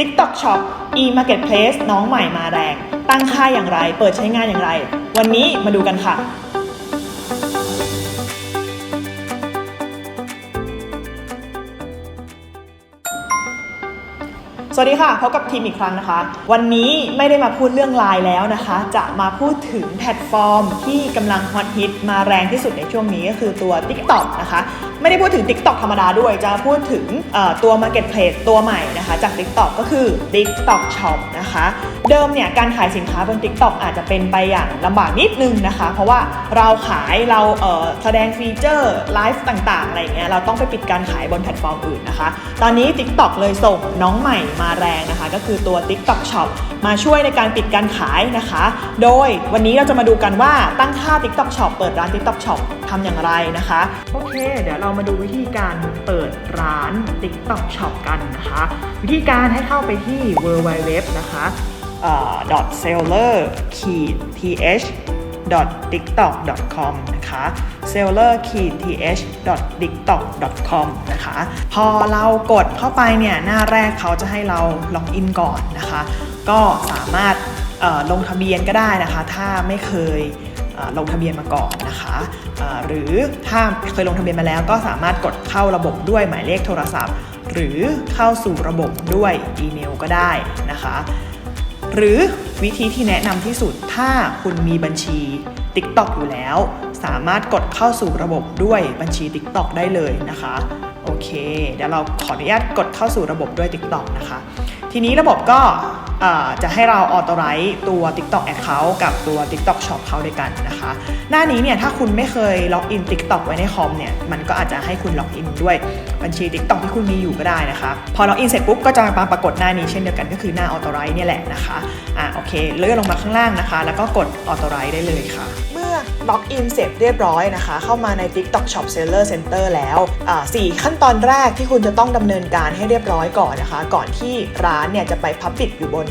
TikTok Shop e-marketplace น้องใหม่มาแรง ตั้งค่าอย่างไร เปิดใช้งานอย่างไร วันนี้มาดูกันค่ะ สวัสดีค่ะพบกับทีมอีกครั้งนะคะ วันนี้ไม่ได้มาพูดเรื่องไลน์แล้วนะคะ จะมาพูดถึงแพลตฟอร์มที่กำลังฮอตฮิตมาแรงที่สุดในช่วงนี้ก็คือตัว TikTok นะคะ ไม่ได้พูดถึง TikTok ธรรมดาด้วย จะพูดถึงตัว Marketplace ตัวใหม่นะคะ จาก TikTok ก็คือ TikTok Shop นะคะ เดิมเนี่ยการขายสินค้าบน TikTok อาจจะเป็นไปอย่างลำบากนิดนึงนะคะ เพราะว่าเราขายเราเแสดงฟีเจอร์ไลฟ์ต่างๆอะไรอย่างเงี้ยเราต้องไปปิดการขายบนแพลตฟอร์มอื่นนะคะ ตอนนี้ TikTok เลยส่งน้องใหม่มาแรงนะคะ ก็คือตัว TikTok Shop มาช่วยในการปิดการขายนะคะ โดยวันนี้เราจะมาดูกันว่าตั้งค่า TikTok Shop เปิดร้าน TikTok Shop ทำอย่างไรนะคะ โอเค เดี๋ยวเรามาดูวิธีการเปิดร้าน TikTok Shop กันนะคะ วิธีการให้เข้าไปที่ www นะคะเอ่อ seller th tiktok com นะคะ seller th tiktok com นะคะ พอเรากดเข้าไปเนี่ย หน้าแรกเขาจะให้เราล็อกอินก่อนนะคะ ก็สามารถลงทะเบียนก็ได้นะคะ ถ้าไม่เคยลงทะเบียนมาก่อนนะคะหรือถ้าเคยลงทะเบียนมาแล้วก็สามารถกดเข้าระบบด้วยหมายเลขโทรศัพท์ หรือเข้าสู่ระบบด้วยอีเมลก็ได้นะคะ หรือวิธีที่แนะนำที่สุดถ้าคุณมีบัญชี TikTok อยู่แล้ว สามารถกดเข้าสู่ระบบด้วยบัญชี TikTok ได้เลยนะคะ โอเค เดี๋ยวเราขออนุญาตกดเข้าสู่ระบบด้วย TikTok นะคะ ทีนี้ระบบก็จะให้เราออโตไรต์ตัว TikTok Account กับตัว TikTok Shop เข้าด้วยกันนะคะ หน้านี้เนี่ยถ้าคุณไม่เคยล็อกอิน TikTok ไว้ในคอมเนี่ยมันก็อาจจะให้คุณล็อกอินด้วยบัญชี TikTok ที่คุณมีอยู่ก็ได้นะคะ พอล็อกอินเสร็จปุ๊บก็จะมาปรากฏหน้านี้เช่นเดียวกันก็คือหน้าออโตไรต์เนี่ยแหละนะคะอะโอเคเลื่อนลงมาข้างล่างนะคะ แล้วก็กดออโตไรต์ได้เลยค่ะ ล็อกอินเสร็จเรียบร้อยนะคะ เข้ามาใน TikTok Shop Seller Center แล้วสี่ขั้นตอนแรกที่คุณจะต้องดำเนินการให้เรียบร้อยก่อนนะคะ ก่อนที่ร้านเนี่ยจะไปพับปิดอยู่บน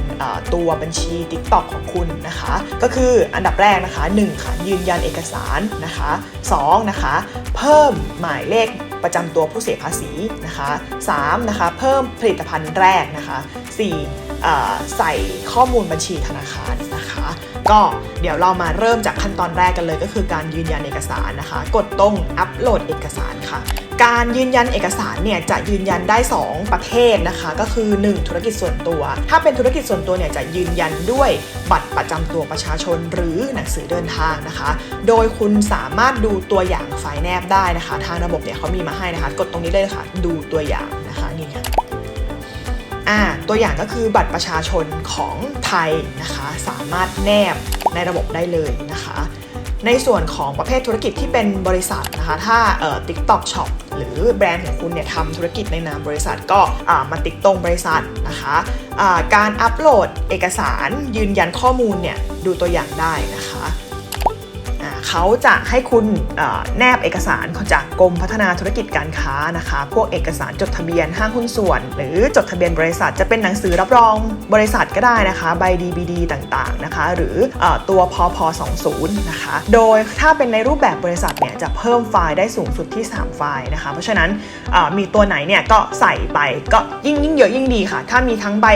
ตัวบัญชี TikTok ของคุณนะคะ ก็คืออันดับแรกนะคะ 1 ค่ะ ยืนยันเอกสารนะคะ 2 นะคะ เพิ่มหมายเลขประจำตัวผู้เสียภาษีนะคะ3นะคะ เพิ่มผลิตภัณฑ์แรกนะคะ4อ่ใส่ข้อมูลบัญชีธนาคารนะคะ ก็เดี๋ยวเรามาเริ่มจากขั้นตอนแรกกันเลย ก็คือการยืนยันเอกสารนะคะ กดตรงอัปโหลดเอกสารค่ะ การยืนยันเอกสารเนี่ยจะยืนยันได้ 2 ประเภทนะคะ ก็คือ 1 ธุรกิจส่วนตัว ถ้าเป็นธุรกิจส่วนตัวเนี่ยจะยืนยันด้วยบัตรประจำตัวประชาชนหรือหนังสือเดินทางนะคะ โดยคุณสามารถดูตัวอย่างไฟล์แนบได้นะคะ ทางระบบเนี่ยเขามีมาให้นะคะ กดตรงนี้เลยค่ะ ดูตัวอย่าง อ่าตัวอย่างก็คือบัตรประชาชนของไทยนะคะ สามารถแนบในระบบได้เลยนะคะ ในส่วนของประเภทธุรกิจที่เป็นบริษัทนะคะ ถ้าเอ่อ TikTok Shop หรือแบรนด์ของคุณเนี่ยทำธุรกิจในนามบริษัทก็อ่ามาติ๊กตรงบริษัทนะคะอ่าการอัปโหลดเอกสารยืนยันข้อมูลเนี่ยดูตัวอย่างได้นะคะ เขาจะให้คุณแนบเอกสารจากกรมพัฒนาธุรกิจการค้านะคะ พวกเอกสารจดทะเบียนห้างหุ้นส่วน หรือจดทะเบียนบริษัทจะเป็นหนังสือรับรองบริษัทก็ได้นะคะใบ DBD ต่างๆนะคะ หรืออตัวพพ20นะคะ โดยถ้าเป็นในรูปแบบบริษัทเนี่ยจะเพิ่มไฟล์ได้สูงสุดที่ 3 ไฟล์นะคะ เพราะฉะนั้นมีตัวไหนเนี่ยก็ใส่ไปก็ยิ่งยิ่งเยอะยิ่งดีค่ะ ถ้ามีทั้งใบ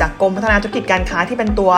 จากกรมพัฒนาธุรกิจการค้าที่เป็นตัว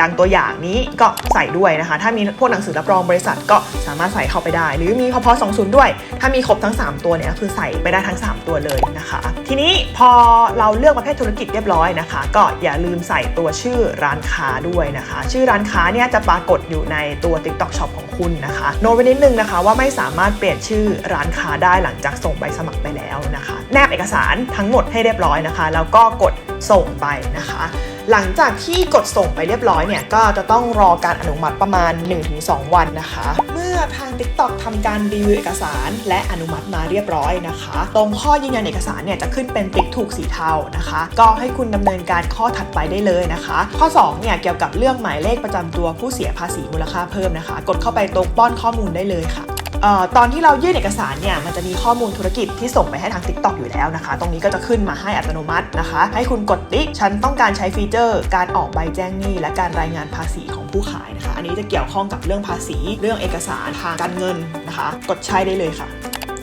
ดังตัวอย่างนี้ก็ใส่ด้วยนะคะ ถ้ามีพวกหนังสือรับรองบริษัทก็สามารถใส่เข้าไปได้ หรือมีพอพ20 ด้วย ถ้ามีครบทั้ง 3 ตัวเนี่ยคือใส่ไปได้ทั้ง 3 ตัวเลยนะคะ ทีนี้พอเราเลือกประเภทธุรกิจเรียบร้อยนะคะ ก็อย่าลืมใส่ตัวชื่อร้านค้าด้วยนะคะ ชื่อร้านค้าเนี่ยจะปรากฏอยู่ในตัว TikTok Shop ของคุณนะคะโน้ตไว้นิดนึงนะคะว่าไม่สามารถเปลี่ยนชื่อร้านค้าได้หลังจากส่งใบสมัครไปแล้วนะคะ แนบเอกสารทั้งหมดให้เรียบร้อยนะคะ แล้วก็กดส่งไปนะคะ หลังจากที่กดส่งไปเรียบร้อยเนี่ยก็จะต้องรอการอนุมัติประมาณ 1-2 วันนะคะ เมื่อทาง TikTok ทำการรีวิวเอกสาร และอนุมัติมาเรียบร้อยนะคะ ตรงข้อยืนยันเอกสารเนี่ยจะขึ้นเป็นติ๊กถูกสีเทานะคะ ก็ให้คุณดำเนินการข้อถัดไปได้เลยนะคะ ข้อ2เนี่ยเกี่ยวกับเรื่องหมายเลขประจำตัวผู้เสียภาษีมูลค่าเพิ่มนะคะ กดเข้าไปตรงป้อนข้อมูลได้เลยค่ะ ตอนที่เรายื่นเอกสารเนี่ยมันจะมีข้อมูลธุรกิจที่ส่งไปให้ทาง TikTok อยู่แล้วนะคะ ตรงนี้ก็จะขึ้นมาให้อัตโนมัตินะคะ ให้คุณกดติ๊กฉันต้องการใช้ฟีเจอร์ การออกใบแจ้งหนี้ และการรายงานภาษีของผู้ขายนะคะ อันนี้จะเกี่ยวข้องกับเรื่องภาษี เรื่องเอกสารทางการเงินนะคะ กดใช้ได้เลยค่ะ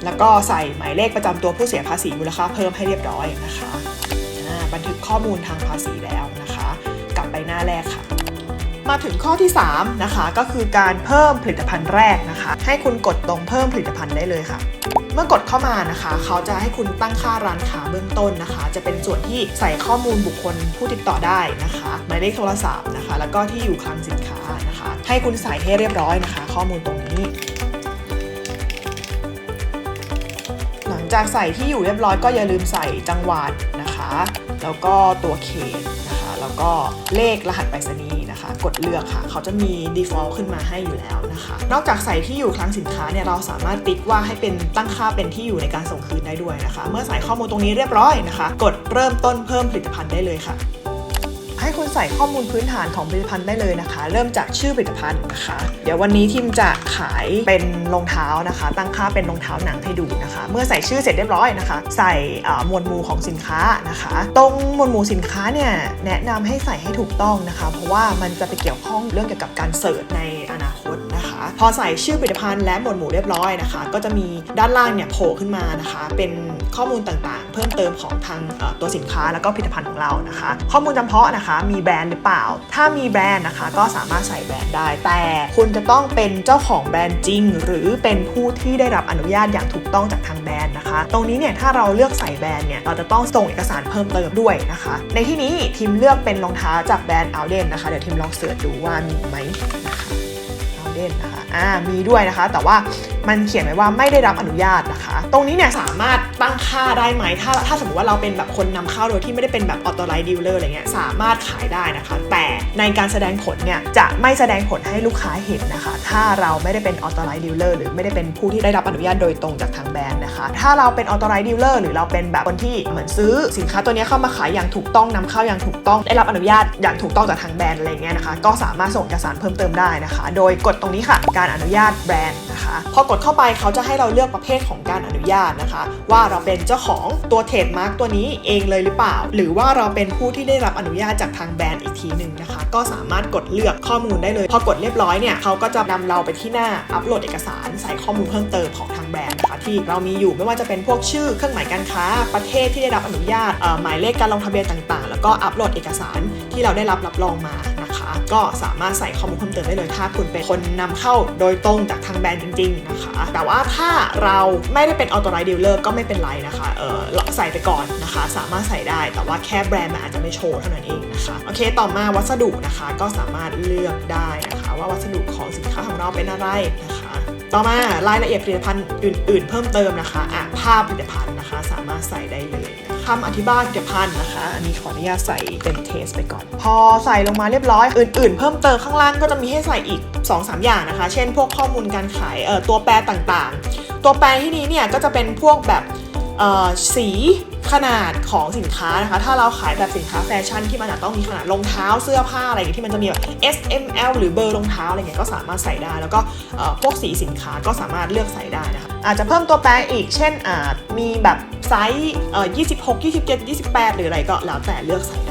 แล้วก็ใส่หมายเลขประจำตัวผู้เสียภาษีมูลค่าเพิ่มให้เรียบร้อยนะคะบันทึกข้อมูลทางภาษีแล้วนะคะ กลับไปหน้าแรก มาถึงข้อที่ 3 นะคะ ก็คือการเพิ่มผลิตภัณฑ์แรกนะคะ ให้คุณกดตรงเพิ่มผลิตภัณฑ์ได้เลยค่ะเมื่อกดเข้ามานะคะ เขาจะให้คุณตั้งค่าร้านค้าเบื้องต้นนะคะ จะเป็นส่วนที่ใส่ข้อมูลบุคคลผู้ติดต่อได้นะคะหมายเลขโทรศัพท์นะคะ แล้วก็ที่อยู่คลังสินค้านะคะ ให้คุณใส่ให้เรียบร้อยนะคะ ข้อมูลตรงนี้ หลังจากใส่ที่อยู่เรียบร้อยก็อย่าลืมใส่จังหวัดนะคะ แล้วก็ตัวเขตนะคะ แล้วก็เลขรหัสไปรษณีย์ กดเลือกค่ะ เขาจะมี default ขึ้นมาให้อยู่แล้วนะคะ นอกจากใส่ที่อยู่คลังสินค้าเนี่ยเราสามารถติ๊กว่าให้เป็นตั้งค่าเป็นที่อยู่ในการส่งคืนได้ด้วยนะคะ เมื่อใส่ข้อมูลตรงนี้เรียบร้อยนะคะ กดเริ่มต้นเพิ่มผลิตภัณฑ์ได้เลยค่ะ ให้คุณใส่ข้อมูลพื้นฐานของผลิตภัณฑ์ได้เลยนะคะ เริ่มจากชื่อผลิตภัณฑ์นะคะ เดี๋ยววันนี้ทีมจะขายเป็นรองเท้านะคะ ตั้งค่าเป็นรองเท้าหนังให้ดูนะคะ เมื่อใส่ชื่อเสร็จเรียบร้อยนะคะ ใส่มวดหมู่ของสินค้านะคะ ตรงมวดหมู่สินค้าเนี่ยแนะนำให้ใส่ให้ถูกต้องนะคะ เพราะว่ามันจะไปเกี่ยวข้องเรื่องเกี่ยวกับการเสิร์ชในอนาคตนะคะ พอใส่ชื่อผลิตภัณฑ์และหมวดหมู่เรียบร้อยนะคะ ก็จะมีด้านล่างเนี่ยโผล่ขึ้นมานะคะ เป็น ข้อมูลต่างๆ เพิ่มเติมของทางตัวสินค้าแล้วก็ผลิตภัณฑ์ของเรานะคะ ข้อมูลจำเพาะนะคะมีแบรนด์หรือเปล่า ถ้ามีแบรนด์นะคะก็สามารถใส่แบรนด์ได้ แต่คุณจะต้องเป็นเจ้าของแบรนด์จริง หรือเป็นผู้ที่ได้รับอนุญาตอย่างถูกต้องจากทางแบรนด์นะคะ ตรงนี้เนี่ยถ้าเราเลือกใส่แบรนด์เนี่ยเราจะต้องส่งเอกสารเพิ่มเติมด้วยนะคะ ในที่นี้ทีมเลือกเป็นรองเท้าจากแบรนด์อัลเดนนะคะเดี๋ยวทีมลองเสิร์ชดูว่ามีไหมนะ เด่นนะคะอ่ามีด้วยนะคะ แต่ว่ามันเขียนไว้ว่าไม่ได้รับอนุญาตนะคะ ตรงนี้เนี่ยสามารถตั้งค่าได้ไหมถ้าถ้าสมมติว่าเราเป็นแบบคนนำเข้าโดยที่ไม่ได้เป็นแบบออโตไลด์ดีลเลอร์อะไรเงี้ยสามารถขายได้นะคะ แต่ในการแสดงผลเนี่ยจะไม่แสดงผลให้ลูกค้าเห็นนะคะ ถ้าเราไม่ได้เป็นออโตไลด์ดีลเลอร์หรือไม่ได้เป็นผู้ที่ได้รับอนุญาตโดยตรงจากทางแบรนด์ ถ้าเราเป็นออโตไลด์ดีลเลอร์หรือเราเป็นแบบคนที่เหมือนซื้อสินค้าตัวนี้เข้ามาขายอย่างถูกต้องนำเข้าอย่างถูกต้อง ได้รับอนุญาตอย่างถูกต้องจากทางแบรนด์อะไรเงี้ยนะคะ ก็สามารถส่งเอกสารเพิ่มเติมได้นะคะ โดยกดตรงนี้ค่ะ การอนุญาตแบรนด์ นะคะ พอกดเข้าไปเขาจะให้เราเลือกประเภทของการอนุญาตนะคะ ว่าเราเป็นเจ้าของตัวเทรดมาร์กตัวนี้เองเลยหรือเปล่า หรือว่าเราเป็นผู้ที่ได้รับอนุญาตจากทางแบรนด์อีกทีหนึ่งนะคะ ก็สามารถกดเลือกข้อมูลได้เลย พอกดเรียบร้อยเนี่ยเขาก็จะนำเราไปที่หน้าอัปโหลดเอกสารใส่ข้อมูลเพิ่มเติมของทางแบรนด์นะคะที่เรามีอยู่ไม่ว่าจะเป็นพวกชื่อเครื่องหมายการค้า ประเทศที่ได้รับอนุญาตหมายเลขการลงทะเบียนต่างๆ แล้วก็อัปโหลดเอกสารที่เราได้รับรับรองมา ก็สามารถใส่ข้อมูลเพิ่มเติมได้เลยถ้าคุณเป็นคนนำเข้าโดยตรงจากทางแบรนด์จริง ๆ นะคะ แต่ว่าถ้าเราไม่ได้เป็นออโตไ d ดีลเลอร์ก็ไม่เป็นไรนะคะเออใส่ไปก่อนนะคะ สามารถใส่ได้แต่ว่าแค่แบรนด์มันอาจจะไม่โชว์เท่านั้นเองนะคะโอเคต่อมาวัสดุนะคะก็สามารถเลือกได้นะคะ ว่าวัสดุของสินค้าของเราเป็นอะไรนะคะต่อมารายละเอียดผลิตภัณฑ์อื่น ๆ เพิ่มเติมนะคะอะภาพผลิตภัณฑ์นะคะ สามารถใส่ได้เลยนะ คำอธิบายผลิตภัณฑ์นะคะ อันนี้ขออนุญาตใส่เป็นเทสไปก่อน พอใส่ลงมาเรียบร้อย อื่นๆ เพิ่มเติมข้างล่างก็จะมีให้ใส่อีก 2-3 อย่างนะคะ เช่น พวกข้อมูลการขายเอ่อตัวแปรต่างๆ ตัวแปรที่นี้เนี่ยก็จะเป็นพวกแบบ สีขนาดของสินค้านะคะ ถ้าเราขายแบบสินค้าแฟชั่นที่มันอาจจะต้องมีขนาดรองเท้าเสื้อผ้าอะไรอย่างงี้ที่มันจะมีแบบ S M L หรือเบอร์รองเท้าอะไรเงี้ยก็สามารถใส่ได้ แล้วก็พวกสีสินค้าก็สามารถเลือกใส่ได้นะคะอาจจะเพิ่มตัวแปรอีก เช่นอาจมีแบบไซส์เอ่อ26 27 28 หรืออะไรก็แล้วแต่เลือกใส่ได้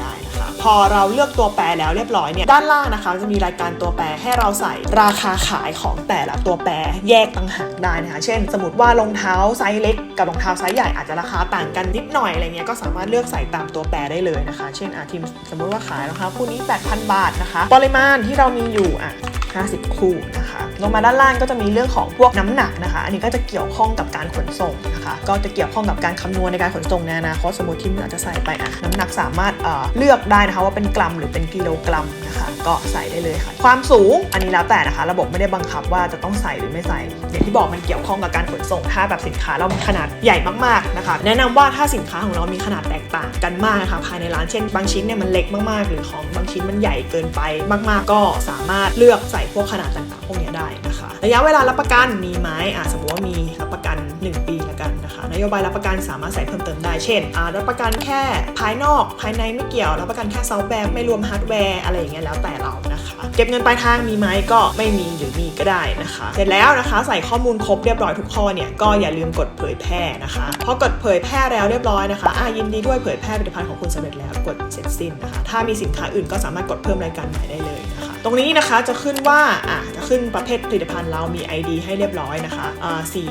พอเราเลือกตัวแปรแล้วเรียบร้อยเนี่ยด้านล่างนะคะจะมีรายการตัวแปรให้เราใส่ราคาขายของแต่ละตัวแปรแยกต่างหากได้นะคะเช่น สมมติว่ารองเท้าไซส์เล็กกับรองเท้าไซส์ใหญ่อาจจะราคาต่างกันนิดหน่อยอะไรเงี้ยก็สามารถเลือกใส่ตามตัวแปรได้เลยนะคะ เช่นอาทีมสมมติว่าขายรองเท้าคู่นี้ 8,000 บาทนะคะ ปริมาณที่เรามีอยู่อะ50 คู่นะคะ ลงมาด้านล่างก็จะมีเรื่องของพวกน้ำหนักนะคะ อันนี้ก็จะเกี่ยวข้องกับการขนส่งนะคะ ก็จะเกี่ยวข้องกับการคำนวณในการขนส่งในอนาคตสมมติที่อาจจะใส่ไปอะน้ำหนักสามารถเเลือกได้นะคะว่าเป็นกรัมหรือเป็นกิโลกรัมนะคะ ก็ใส่ได้เลยค่ะ ความสูงอันนี้แล้วแต่นะคะ ระบบไม่ได้บังคับว่าจะต้องใส่หรือไม่ใส่อย่างที่บอกมันเกี่ยวข้องกับการขนส่ง ถ้าแบบสินค้าเรามีขนาดใหญ่มากๆนะคะ แนะนำว่าถ้าสินค้าของเรามีขนาดแตกต่างกันมากนะคะภายในร้านเช่นบางชิ้นเนี่ยมันเล็กมากๆ หรือของบางชิ้นมันใหญ่เกินไปมาก ๆ ก็สามารถเลือกใส่พวกขนาดต่างๆพวก ได้นะคะ ระยะเวลารับประกันมีไหมอะสมมติว่ามีรับประกัน 1 ปีละกันนะคะ นโยบายรับประกันสามารถใส่เพิ่มเติมได้ เช่นอ่ารับประกันแค่ภายนอกภายในไม่เกี่ยว รับประกันแค่ซอฟต์แวร์ไม่รวมฮาร์ดแวร์อะไรอย่างเงี้ยแล้วแต่เรานะคะ เก็บเงินปลายทางมีไหมก็ไม่มีหรือมีก็ได้นะคะ เสร็จแล้วนะคะใส่ข้อมูลครบเรียบร้อยทุกข้อเนี่ยก็อย่าลืมกดเผยแพร่นะคะพอกดเผยแพร่แล้วเรียบร้อยนะคะอะยินดีด้วยเผยแพร่ผลิตภัณฑ์ของคุณสำเร็จแล้วกดเสร็จสิ้นนะคะถ้ามีสินค้าอื่นก็สามารถกดเพิ่มรายการใหม่ได้เลยนะคะ ตรงนี้นะคะจะขึ้นว่าอะจะขึ้นประเภทผลิตภัณฑ์เรามี ID ให้เรียบร้อยนะคะอ่าสี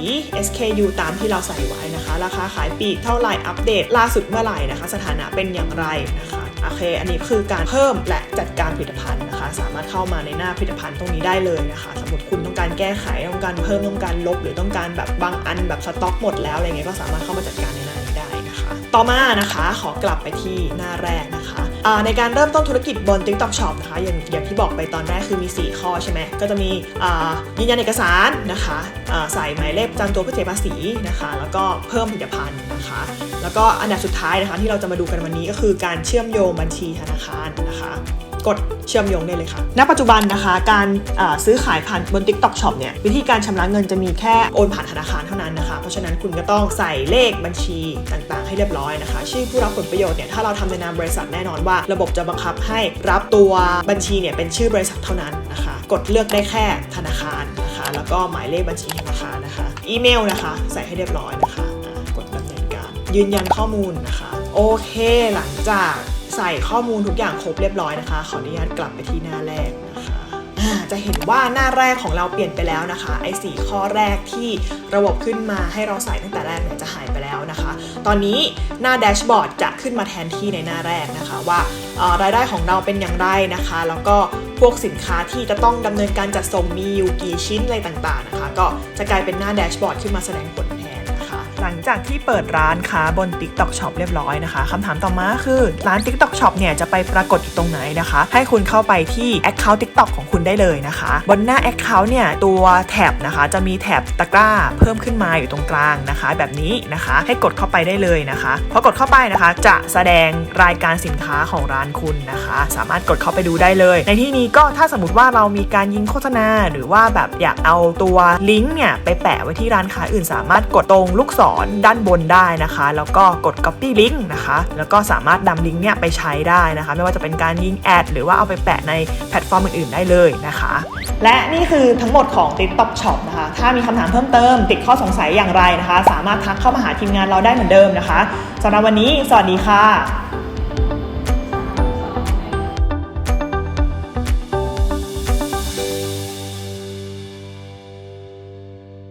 SKU ตามที่เราใส่ไว้นะคะ ราคาขายปีกเท่าไหร่อัปเดตล่าสุดเมื่อไหร่นะคะ สถานะเป็นอย่างไรนะคะโอเค อันนี้คือการเพิ่มและจัดการผลิตภัณฑ์นะคะ สามารถเข้ามาในหน้าผลิตภัณฑ์ตรงนี้ได้เลยนะคะ สมมติคุณต้องการแก้ไขต้องการเพิ่มต้องการลบ หรือต้องการแบบบางอันแบบสต็อกหมดแล้วอะไรเงี้ยก็สามารถเข้ามาจัดการในหน้านี้ได้นะคะ ต่อมานะคะขอกลับไปที่หน้าแรกนะคะ ในการเริ่มต้นธุรกิจบน TikTok Shop นะคะอย่างอย่างที่บอกไปตอนแรกคือมี 4 ข้อใช่ไหมก็จะมียืนยันเอกสารนะคะใส่หมายเลขจำตัวผู้เสียภาษีนะคะ แล้วก็เพิ่มผลิตภัณฑ์นะคะ แล้วก็อันดับสุดท้ายนะคะที่เราจะมาดูกันวันนี้ก็คือการเชื่อมโยงบัญชีธนาคารนะคะ กดเชื่อมโยงได้เลยค่ะ ณ ปัจจุบันนะคะ การซื้อขายผ่านบน TikTok Shop เนี่ย วิธีการชำระเงินจะมีแค่โอนผ่านธนาคารเท่านั้นนะคะ เพราะฉะนั้นคุณก็ต้องใส่เลขบัญชีต่างๆ ให้เรียบร้อยนะคะ ชื่อผู้รับผลประโยชน์เนี่ย ถ้าเราทำในนามบริษัทแน่นอนว่า ระบบจะบังคับให้รับตัวบัญชีเนี่ยเป็นชื่อบริษัทเท่านั้นนะคะ กดเลือกได้แค่ธนาคารนะคะ แล้วก็หมายเลขบัญชีธนาคารนะคะ อีเมลนะคะ ใส่ให้เรียบร้อยนะคะ กดดำเนินการ ยืนยันข้อมูลนะคะ โอเค หลังจาก ใส่ข้อมูลทุกอย่างครบเรียบร้อยนะคะ ขออนุญาตกลับไปที่หน้าแรกนะคะจะเห็นว่าหน้าแรกของเราเปลี่ยนไปแล้วนะคะไอ้สข้อแรกที่ระบบขึ้นมาให้เราใส่ตั้งแต่แรกเนี่ยจะหายไปแล้วนะคะ ตอนนี้หน้าแดชบอร์ดจะขึ้นมาแทนที่ในหน้าแรกนะคะ ว่ารายได้ของเราเป็นอย่างไรนะคะ แล้วก็พวกสินค้าที่จะต้องดำเนินการจัดส่งมีอยู่กี่ชิ้นอะไรต่างๆนะคะ ก็จะกลายเป็นหน้าแดชบอร์ดขึ้นมาแสดงผล หลังจากที่เปิดร้านค้าบน TikTok Shop เรียบร้อยนะคะคำถามต่อมาคือร้าน TikTok Shop เนี่ยจะไปปรากฏอยู่ตรงไหนนะคะ ให้คุณเข้าไปที่ Account TikTok ของคุณได้เลยนะคะ บนหน้า Account เนี่ยตัวแท็บนะคะจะมีแท็บตะกร้าเพิ่มขึ้นมาอยู่ตรงกลางนะคะ แบบนี้นะคะ ให้กดเข้าไปได้เลยนะคะพอกดเข้าไปนะคะ จะแสดงรายการสินค้าของร้านคุณนะคะ สามารถกดเข้าไปดูได้เลย ในที่นี้ก็ถ้าสมมติว่าเรามีการยิงโฆษณา หรือว่าแบบอยากเอาตัวลิงก์เนี่ยไปแปะไว้ที่ร้านค้าอื่น สามารถกดตรงลูกศรด้านบนได้นะคะ แล้วก็กด copy link นะคะ แล้วก็สามารถนำลิงก์เนี่ยไปใช้ได้นะคะ ไม่ว่าจะเป็นการยิงแอดหรือว่าเอาไปแปะในแพลตฟอร์มอื่นๆ ได้เลยนะคะ และนี่คือทั้งหมดของ TikTok Shop นะคะ ถ้ามีคำถามเพิ่มเติม ติดข้อสงสัยอย่างไรนะคะ สามารถทักเข้ามาหาทีมงานเราได้เหมือนเดิมนะคะสำหรับวันนี้ สวัสดีค่ะ